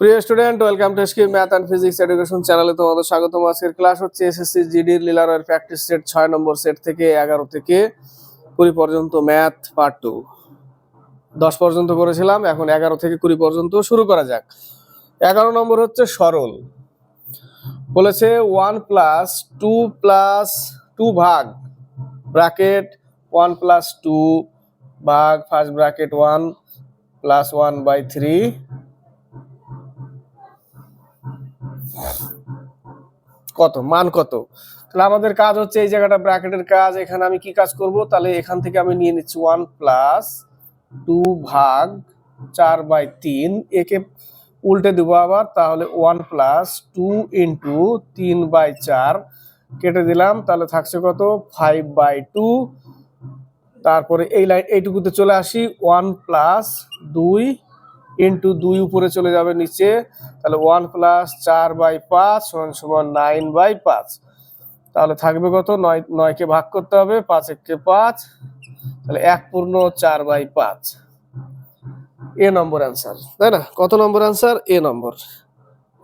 প্রিয় student, welcome to SK math and physics education চ্যানেলে তোমাদের স্বাগতম। আজকের ক্লাস হচ্ছে এসএসসি জিডির লিলারের প্র্যাকটিস সেট ছয় নম্বর সেট থেকে এগারো থেকে কুড়ি পর্যন্ত ম্যাথ পার্ট টু। দশ পর্যন্ত করেছিলাম, এখন এগারো থেকে কুড়ি পর্যন্ত শুরু করা যাক। এগারো নম্বর হচ্ছে সরল। বলেছে one plus two plus two ভাগ ব্র্যাকেট ওয়ান প্লাস টু ভাগ first bracket one plus one by three কত? মান কত? তাহলে আমাদের কাজ হচ্ছে এই জায়গাটা ব্র্যাকেটের কাজ, এখানে আমি কি কাজ করব? তাহলে এখান থেকে আমি নিয়ে নিচ্ছি ওয়ান প্লাস টু ভাগ চার বাই তিন। একে উল্টে দেবো আবার, তাহলে ওয়ান প্লাস টু ইন্টু তিন বাই চার। কেটে দিলাম, তাহলে থাকছে কত? ফাইভ বাই টু তারপরে এই লাইন এইটুকুতে চলে আসি ওয়ান প্লাস দুই ইন্টু দুই উপরে চলে যাবে নিচে, তাহলে ওয়ান প্লাস চার বাই পাঁচ সমান সমান নাইন বাই পাঁচ। তাহলে থাকবে কত? নয়, নয়কে ভাগ করতে হবে, পাঁচ এককে পাঁচ, তাহলে এক পূর্ণ চার বাই পাঁচ। এ নম্বর অ্যান্সার তাই না? কত নম্বর অ্যান্সার এ নম্বর।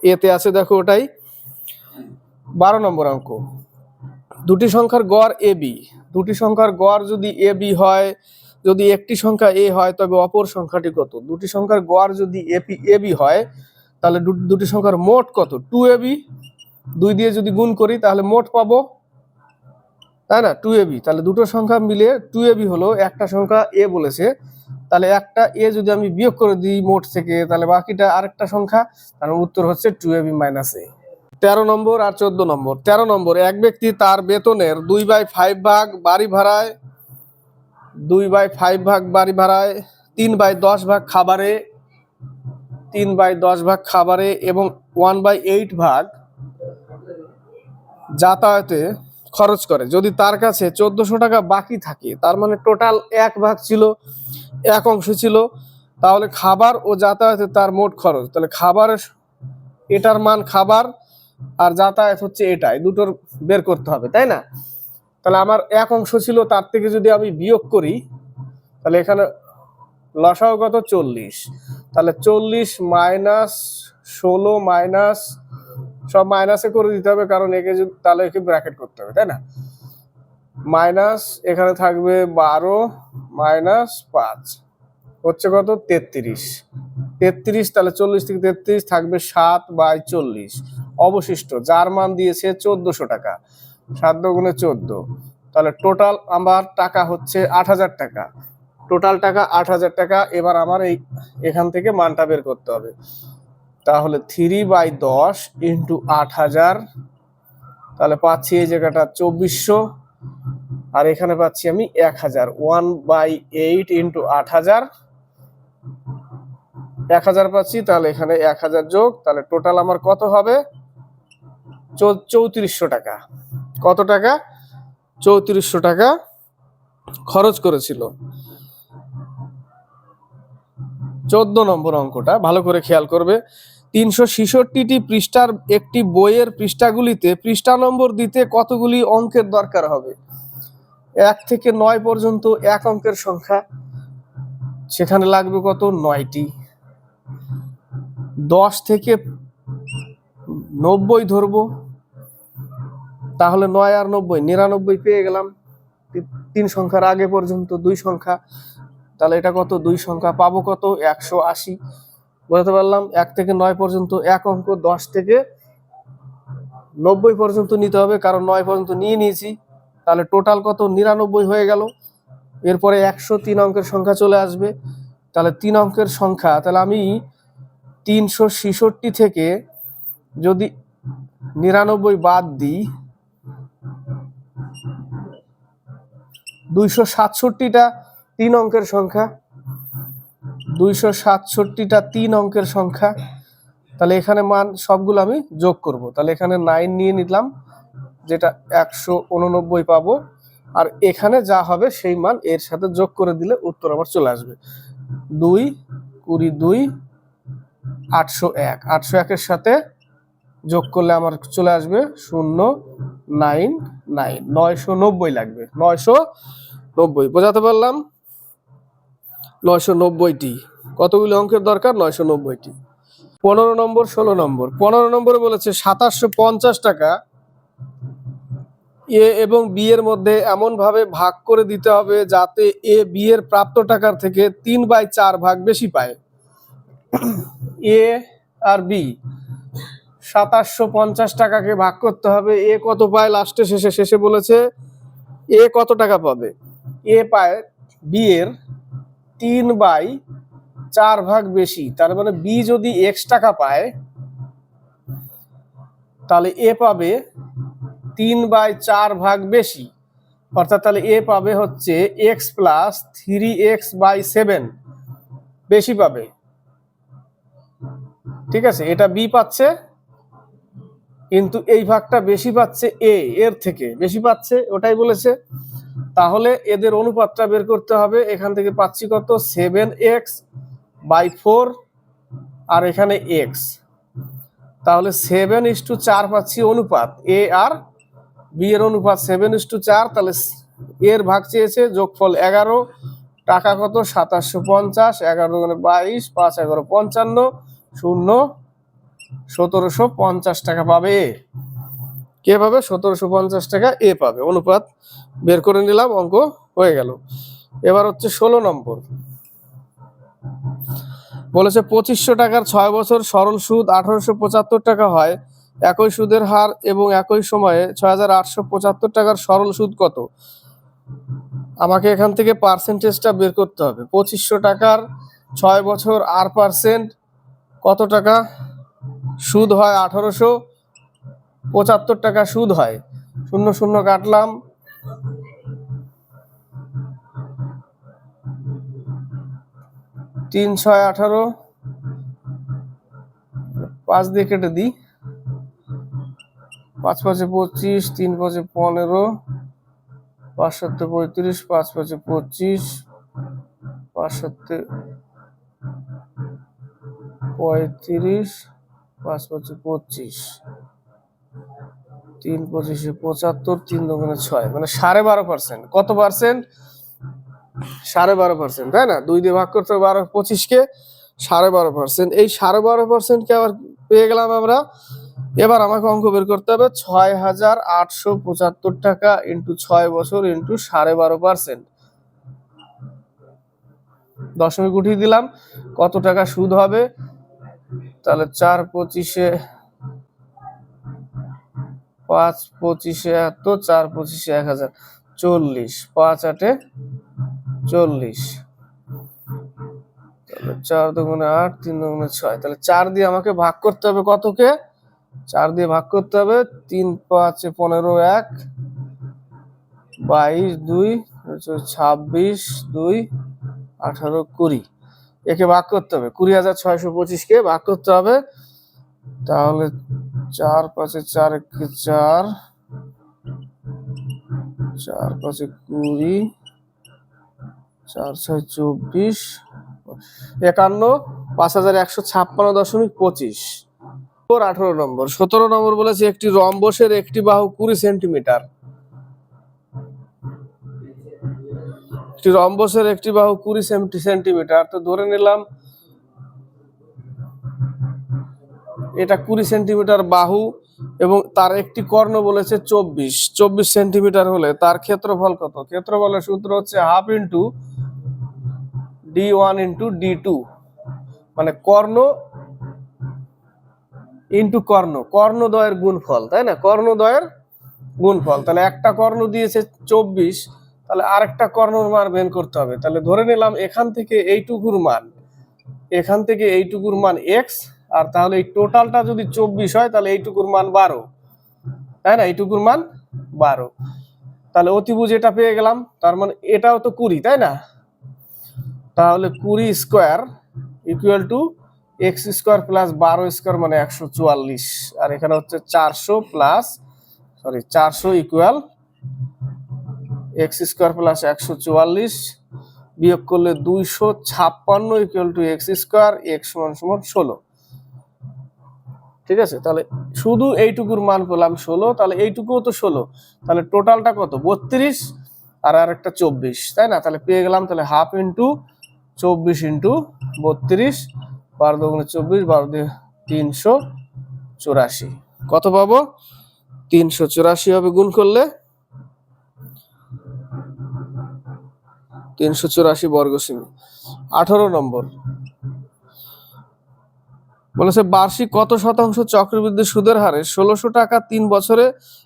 এতে আছে দেখো ওটাই, বারো নম্বর অঙ্ক। দুটি সংখ্যার গড় এ বি। দুটি সংখ্যার গড় যদি এ বি হয় যদি একটি সংখ্যা এ হয়, তবে অপর সংখ্যাটি কত? দুটি সংখ্যার গড় যদি এপি বি হয়, তাহলে দুটি সংখ্যার মোট কত? টু এ বি দুই দিয়ে যদি গুণ করি, তাহলে মোট পাবো, তাই না? টু এ বি তাহলে দুটো সংখ্যা মিলে টু এ বি হলো একটা সংখ্যা এ বলেছে। তাহলে একটা এ যদি আমি বিয়োগ করে দিই মোট থেকে, তাহলে বাকিটা আরেকটা সংখ্যা, তার উত্তর হচ্ছে two A B minus A তেরো নম্বর আর চোদ্দ নম্বর। তেরো নম্বর এক ব্যক্তি তার বেতনের দুই বাই ফাইভ ভাগ বাড়ি ভাড়ায় দুই বাই ফাইভ ভাগ বাড়ি ভাড়ায়, তিন বাই দশ ভাগ খাবারে, তিন বাই দশ ভাগ খাবারে এবং ওয়ান বাই এইট ভাগ যাতায়াতে খরচ করে। যদি তার কাছে চোদ্দশো টাকা বাকি থাকে, তার মানে টোটাল এক ভাগ ছিল, এক অংশ ছিল, তাহলে খাবার ও যাতায়াতে তার মোট খরচ। তাহলে খাবারের এটার মান খাবার আর যাতায়াত হচ্ছে এটাই, দুটোর বের করতে হবে, তাই না? তাহলে আমার এক অংশ ছিল, তার থেকে যদি আমি বিয়োগ করি, তাহলে এখানে লসাও কত চল্লিশ। তাহলে চল্লিশ মাইনাস ষোলো মাইনাস, সব মাইনাসে করে দিতে হবে, কারণ একে যদি, তাহলে একে ব্র্যাকেট করতে হবে, তাই না? মাইনাস এখানে থাকবে বারো মাইনাস পাঁচ, হচ্ছে কত? তেত্রিশ। তেত্রিশ, তাহলে চল্লিশ থেকে তেত্রিশ থাকবে সাত বাই চল্লিশ। অবশিষ্ট, যার মান দিয়েছে চোদ্দশো টাকা। সাত গুণে চোদ্দ। তাহলে টোটাল আমার টাকা হচ্ছে আট হাজার টাকা। টোটাল টাকা আট হাজার টাকা, এবার আমার এই, এখান থেকে মানটা বের করতে হবে। তাহলে থ্রি বাই দশ ইন্টু আট হাজার, তাহলে পাচ্ছি এই জায়গাটা চব্বিশশো, আর এখানে পাচ্ছি আমি এক হাজার। ওয়ান বাই এইট ইন্টু আট হাজার, এক হাজার পাচ্ছি, তাহলে এখানে এক হাজার যোগ, তাহলে টোটাল আমার কত হবে? চৌত্রিশশো টাকা। কত টাকা? চৌত্রিশশো টাকা খরচ করেছিল। চোদ্দ নম্বর অঙ্কটা, ভালো করে খেয়াল করবে। তিনশো ছেষট্টিটি পৃষ্ঠার একটি বইয়ের পৃষ্ঠাগুলিতে পৃষ্ঠা নম্বর দিতে কতগুলি অঙ্কের দরকার হবে? এক থেকে নয় পর্যন্ত এক অঙ্কের সংখ্যা। সেখানে লাগবে কত? নয়টি। দশ থেকে নব্বই ধরবো। তাহলে নয় আর নব্বই, নিরানব্বই পেয়ে গেলাম। তিন সংখ্যার আগে পর্যন্ত দুই সংখ্যা। তাহলে এটা কত? দুই সংখ্যা। পাবো কত? একশো আশি। বলতে পারলাম? এক থেকে নয় পর্যন্ত এক অঙ্ক, দশ থেকে নব্বই পর্যন্ত নিতে হবে। কারণ নয় পর্যন্ত নিয়ে নিয়েছি। তাহলে টোটাল কত? নিরানব্বই হয়ে গেল। এরপরে একশো তিন অঙ্কের সংখ্যা চলে আসবে। তাহলে তিন অঙ্কের সংখ্যা। তাহলে আমি তিনশো ছেষট্টি থেকে যদি নিরানব্বই বাদ দিই দুইশো সাতষট্টিটা তিন অঙ্কের সংখ্যা। দুইশো সাতষট্টিটা তিন অঙ্কের সংখ্যা। তাহলে এখানে মান সবগুলো আমি যোগ করব। তাহলে এখানে নাইন নিয়ে নিলাম, যেটা একশো উননব্বই পাবো। আর এখানে যা হবে সেই মান এর সাথে যোগ করে দিলে উত্তর আবার চলে আসবে। দুই কুড়ি দুই আটশো এক। আটশো একের সাথে যোগ করলে আমার চলে আসবে শূন্য নাইন নাইন নয়শো নব্বই লাগবে। নয়শো নব্বই। বোঝাতে পারলাম? নয়শো নব্বইটি। কতগুলি অঙ্কের দরকার? নয়শো নব্বইটি। পনেরো নম্বর, ষোলো নম্বর। পনেরো নম্বরে বলেছে সাতাশশো পঞ্চাশ টাকা। এ এবং বি এর মধ্যে এমন ভাবে ভাগ করে দিতে হবে যাতে এ, বি এর প্রাপ্ত টাকার থেকে তিন বাই চার ভাগ বেশি পায়। এ আর বি। সাতাশশো পঞ্চাশ টাকাকে ভাগ করতে হবে। এ কত পায়? লাস্টে, শেষে শেষে বলেছে এ কত টাকা পাবে? এ পায় বি এর তিন বাই চার ভাগ বেশি। তার মানে বি যদি এক্স টাকা পায়, তাহলে এ পাবে তিন বাই চার ভাগ বেশি। অর্থাৎ তাহলে এ পাবে হচ্ছে x plus three x by seven বেশি পাবে। ঠিক আছে? এটা বি পাচ্ছে, কিন্তু এই ভাগটা বেশি পাচ্ছে এ এর থেকে। বেশি পাচ্ছে, ওটাই বলেছে। তাহলে এদের অনুপাতটা বের করতে হবে। এখান থেকে পাচ্ছি কত? সেভেন এক্স বাই ফোর আর এখানে এক্স তাহলে সেভেন ইস টু চার পাচ্ছি অনুপাত। এ আর বি এর অনুপাত সেভেন ইস টু চার, তাহলে এর ভাগ চেয়েছে যোগফল এগারো। টাকা কত? সাতাশশো পঞ্চাশ। এগারো বাইশ, পাঁচ এগারো পঞ্চান্ন, শূন্য, সতেরোশো পঞ্চাশ টাকা পাবে। কে পাবে? সতেরোশো পঞ্চাশ টাকা এ পাবে। অনুপাত বের করে নিলাম, অঙ্ক হয়ে গেল। এবার হচ্ছে ষোলো নম্বর। বলেছে, পঁচিশশো টাকার ছয় বছর সরল সুদ আঠারোশো পঁচাত্তর টাকা হয়। একই সুদের হার এবং একই সময়ে ছয় হাজার আটশো পঁচাত্তর টাকার সরল সুদ কত? আমাকে এখান থেকে পার্সেন্টেজটা বের করতে হবে। পঁচিশশো টাকার ছয় বছর আর পার্সেন্ট কত টাকা? সুদ হয় আঠারোশো পঁচাত্তর টাকা সুদ হয়। শূন্য শূন্য কাটলাম। তিন ছয় আঠারো। পাঁচ দিয়ে কেটে দিই। পাঁচ পাঁচে পঁচিশ, তিন পাঁচে পনেরো, পাঁচ সাতে পঁয়ত্রিশ, পাঁচ পাঁচে পঁচিশ, পাঁচ সাতে পঁয়ত্রিশ, পাঁচ পাঁচে পঁচিশ। তিন পঁচিশে পঁচাত্তর, তিন দোকানে ছয়। মানে সাড়ে বারো পার্সেন্ট কত পার্সেন্ট সাড়ে বারো পার্সেন্ট তাই না? দুই দিয়ে ভাগ করতে বারো, পঁচিশকে সাড়ে বারো পার্সেন্ট এই সাড়ে বারো পার্সেন্টকে আবার পেয়ে গেলাম আমরা। এবার আমাকে অঙ্ক বের করতে হবে ছয় হাজার আটশো পঁচাত্তর টাকা ইন্টু ছয় বছর ইন্টু সাড়ে বারো পার্সেন্ট দশমিক উঠিয়ে দিলাম। কত টাকা সুদ হবে? তাহলে চার পঁচিশে পাঁচ পঁচিশে এত, চার পঁচিশে এক হাজার। চল্লিশ, পাঁচ আটে চল্লিশ। চার দুগুণে আট, তিন দুগুণে ছয়। তাহলে চার দিয়ে আমাকে ভাগ করতে হবে কতকে? চার দিয়ে ভাগ করতে হবে, তিন পাঁচে পনেরো এক, বাইশ দুই ছাব্বিশ দুই, আঠারো কুড়ি। একে ভাগ করতে হবে। কুড়ি হাজার ছয়শো পঁচিশকে ভাগ করতে হবে। তাহলে চার পাঁচে চার চার চার পাঁচে কুড়ি, চার ছয় চব্বিশ, একান্ন, পাঁচ হাজার একশো ছাপ্পান্ন দশমিক পঁচিশ। আঠারো নম্বর, সতেরো নম্বর বলেছে একটি রম্বসের একটি বাহু কুড়ি সেন্টিমিটার। একটি রম্বসের একটি বাহু কুড়ি সেন্টিমিটার। তো ধরে নিলাম এটা কুড়ি সেন্টিমিটার বাহু এবং তার একটি কর্ণ বলেছে চব্বিশ। চব্বিশ সেন্টিমিটার হলে তার ক্ষেত্রফল কত? ক্ষেত্রফলের সূত্র হচ্ছে half into D one into D two. মানে কর্ণ ইন্টু কর্ণ। কর্ণদ্বয়ের গুণফল, তাই না? কর্ণদ্বয়ের গুণফল। তাহলে একটা কর্ণ দিয়েছে চব্বিশ, তাহলে আরেকটা কর্ণর মান বের করতে হবে। তাহলে ধরে নিলাম এখান থেকে এইটুকুর মান, এখান থেকে এইটুকুর মান এক্স আর তাহলে এই টোটালটা যদি চব্বিশ হয়, তাহলে এইটুকুর মান বারো। তাই না? এইটুকুর মান বারো। তাহলে অতিভুজ এটা পেয়ে গেলাম, তার মানে এটাও তো কুড়ি, তাই না? তাহলে কুড়ি square equal to x square plus বারো স্কোয়ার মানে একশো চুয়াল্লিশ। আর এখানে হচ্ছে চারশো প্লাস সরি চারশো ইকুয়াল এক্স স্কোয়ার প্লাস একশো চুয়াল্লিশ বিয়োগ করলে দুইশো ছাপ্পান্ন equal to x square x সমান সমান ষোলো। ঠিক আছে? তাহলে শুধু এইটুকুর মান পেলাম ষোলো, তাহলে এইটুকুও তো ষোলো। তাহলে টোটালটা কত? বত্রিশ আর আর একটা চব্বিশ, তাই না? তাহলে পেয়ে গেলাম তাহলে হাফ ইন্টু চব্বিশ ইন্টু বত্রিশ, বারো দুগুণে চব্বিশ, বারো দিয়ে তিনশো চুরাশি। কত পাবো? তিনশো চুরাশি হবে গুণ করলে তিনশো চুরাশি বর্গ সেমি আঠারো নম্বর। বলেছে, বার্ষিক কত শতাংশ চক্রবৃদ্ধি সুদের হারে? ষোলোশো টাকা তিন বছরে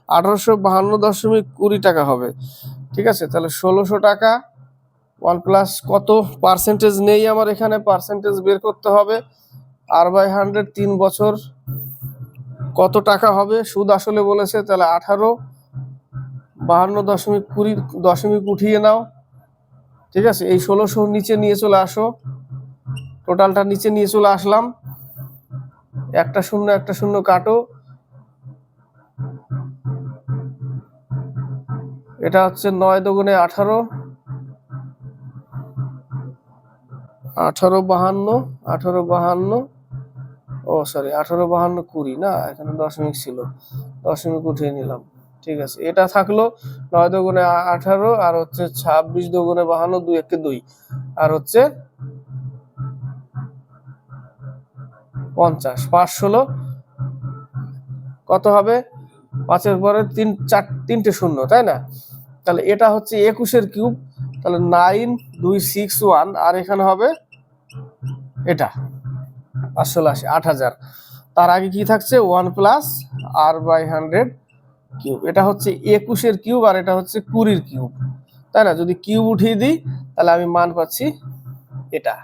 আঠারোশো বাহান্ন দশমিক কুড়ি টাকা হবে। ঠিক আছে, তাহলে ষোলোশো টাকা ওয়ান প্লাস কত পার্সেন্টেজ নেই আমার এখানে, পার্সেন্টেজ বের করতে হবে। আর বাই হান্ড্রেড তিন বছর কত টাকা হবে? সুদ আসলে বলেছে, তাহলে আঠারো বাহান্ন দশমিক কুড়ি, দশমিক উঠিয়ে নাও। ঠিক আছে, এই ষোলোশো নিচে নিয়ে চলে আসো। টোটালটা নিচে নিয়ে চলে আসলাম। একটা শূন্য একটা শূন্য কাটো। এটা হচ্ছে নয় দোগুণে আঠারো। আঠারো বাহান্ন আঠারো বাহান্ন। ও সরি আঠারো বাহান্ন কুড়ি, না, এখানে দশমিক ছিল। দশমিক উঠিয়ে নিলাম, ঠিক আছে। এটা থাকল নয় দোগুণে আ- আঠারো আর হচ্ছে ছাব্বিশ দোগুণে বাহান্ন, দুই একে দুই। আর হচ্ছে পঞ্চাশ, পাঁচ ষোলো, কত হবে? পাঁচের পরে তিন, চার, তিনটে শূন্য, তাই না? তাহলে এটা হচ্ছে একুশের কিউব, তাহলে নাইন, দুই, সিক্স, ওয়ান, আর এখানে হবে এটা পাঁচশো আশি আট হাজার। তার আগে কি থাকছে? One plus R by hundred cube. এটা হচ্ছে একুশের কিউব আর এটা হচ্ছে কুড়ির কিউব, তাই না? যদি কিউব উঠিয়ে দিই, তাহলে আমি মান পাচ্ছি এটা,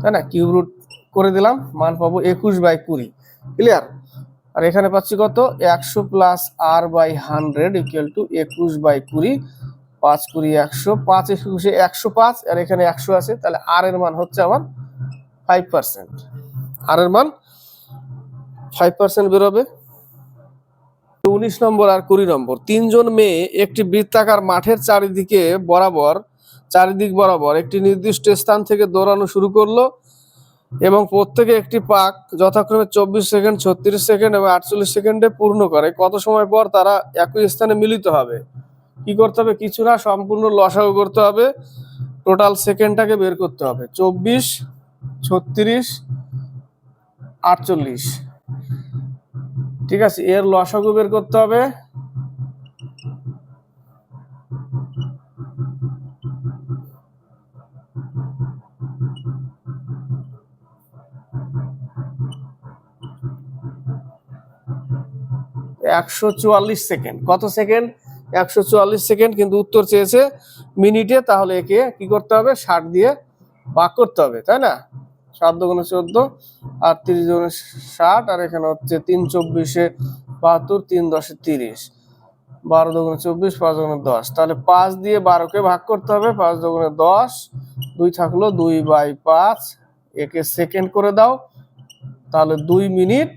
তাই না? কিউব রুট করে দিলাম, মান পাবো একুশ বাই কুড়ি। ক্লিয়ার আর এখানে পাচ্ছি কত? একশো plus R by hundred equal to একুশ বাই কুড়ি, পাঁচ কুড়ি একশো, পাঁচ একুশে একশো পাঁচ, আর এখানে একশো আছে, তাহলে আর এর মান হচ্ছে আমার ফাইভ পার্সেন্ট আর এর মান ফাইভ পার্সেন্ট বেরোবে। উনিশ নম্বর আর কুড়ি নম্বর, তিনজন মেয়ে একটি বৃত্তাকার মাঠের চারিদিকে বরাবর, চারিদিক বরাবর একটি নির্দিষ্ট স্থান থেকে দৌড়ানো শুরু করল। এবং প্রত্যেকে একটি পাক যথাক্রমে চব্বিশ সেকেন্ড, ছত্রিশ সেকেন্ড এবং আটচল্লিশ সেকেন্ডে পূর্ণ করে। কত সময় পর তারা একই স্থানে মিলিত হবে? কি করতে হবে? কিছু না, সম্পূর্ণ লসাগু করতে হবে। টোটাল সেকেন্ডটাকে বের করতে হবে। চব্বিশ, ছত্রিশ, আটচল্লিশ। ঠিক আছে, এর লসাগু বের করতে হবে। একশো চুয়াল্লিশ সেকেন্ড। কত সেকেন্ড? একশো চুয়াল্লিশ সেকেন্ড, কিন্তু উত্তর চেয়েছে মিনিটে, তাহলে একে কি করতে হবে? ষাট দিয়ে ভাগ করতে হবে, তাই না? সাত দুগুণে চোদ্দ আর তিরিশ দুগুণে ষাট, আর এখানে হচ্ছে তিন চব্বিশে বাহাত্তর, তিন দশে তিরিশ। বারো দুগুণে চব্বিশ, পাঁচ দুগুণে দশ। তাহলে পাঁচ দিয়ে বারোকে ভাগ করতে হবে, পাঁচ দুগুণে দশ, দুই থাকল দুই বাই পাঁচ, একে সেকেন্ড করে দাও। তাহলে দুই মিনিট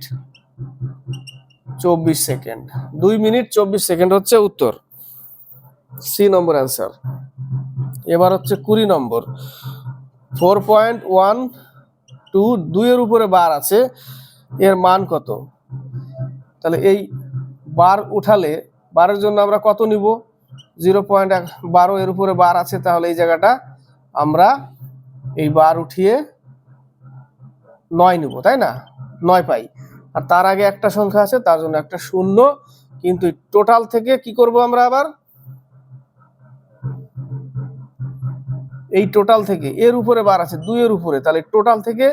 চব্বিশ সেকেন্ড। দুই মিনিট চব্বিশ সেকেন্ড হচ্ছে উত্তর। সি নম্বর অ্যান্সার এবার হচ্ছে কুড়ি নম্বর ফোর পয়েন্ট ওয়ান টু দুইয়ের উপরে বার আছে, এর মান কত? তাহলে এই বার উঠালে বারের জন্য আমরা কত নিব? জিরো পয়েন্ট বারো এর উপরে বার আছে, তাহলে এই জায়গাটা আমরা এই বার উঠিয়ে নয় নিব, তাই না? নয় পাই। আর তার আগে একটা সংখ্যা আছে, তার জন্য একটা শূন্য। কিন্তু টোটাল থেকে কি করব আমরা আবার? এই টোটাল থেকে, এর উপরে বার আছে, দুইয়ের উপরে। তাহলে টোটাল থেকে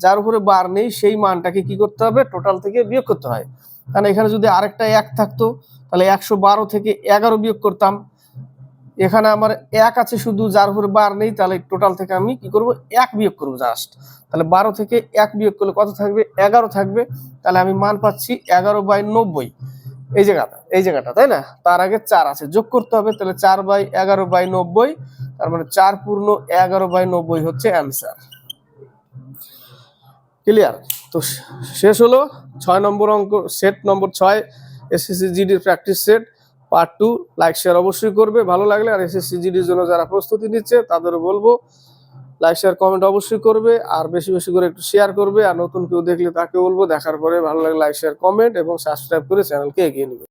যার উপরে বার নেই, সেই মানটাকে কি করতে হবে? টোটাল থেকে বিয়োগ করতে হয়। কারণ এখানে যদি আরেকটা এক থাকতো, তাহলে একশো বারো থেকে এগারো বিয়োগ করতাম। এখানে আমার এক আছে, শুধু যার উপরে বার নেই, তাহলে টোটাল থেকে আমি কি করব? এক বিয়োগ করব জাস্ট তাহলে বারো থেকে এক বিয়োগ করলে কত থাকবে? এগারো থাকবে। তাহলে আমি মান পাচ্ছি এগারো বাই নব্বই। এই জায়গাটা এই জায়গাটা, তাই না? তার আগে চার আছে, যোগ করতে হবে, তাহলে চার বাই এগারো বাই নব্বই, তার মানে চার পূর্ণ এগারো বাই নব্বই হচ্ছে অ্যান্সার ক্লিয়ার তো শেষ হলো, ছয় নম্বর অঙ্ক সেট নম্বর ছয় SSC জিডির practice set part two like share অবশ্যই করবে। ভালো লাগলে আর এসএসসি জিডির জন্য যারা প্রস্তুতি নিচ্ছে, তাদেরও বলব লাইক শেয়ার কমেন্ট অবশ্যই করবে আর বেশি বেশি করে একটু শেয়ার করবে। আর নতুন কেউ দেখলে তাকে বলব, দেখার পরে ভালো লাগলে লাইক শেয়ার কমেন্ট এবং সাবস্ক্রাইব করে চ্যানেলকে এগিয়ে নেবে।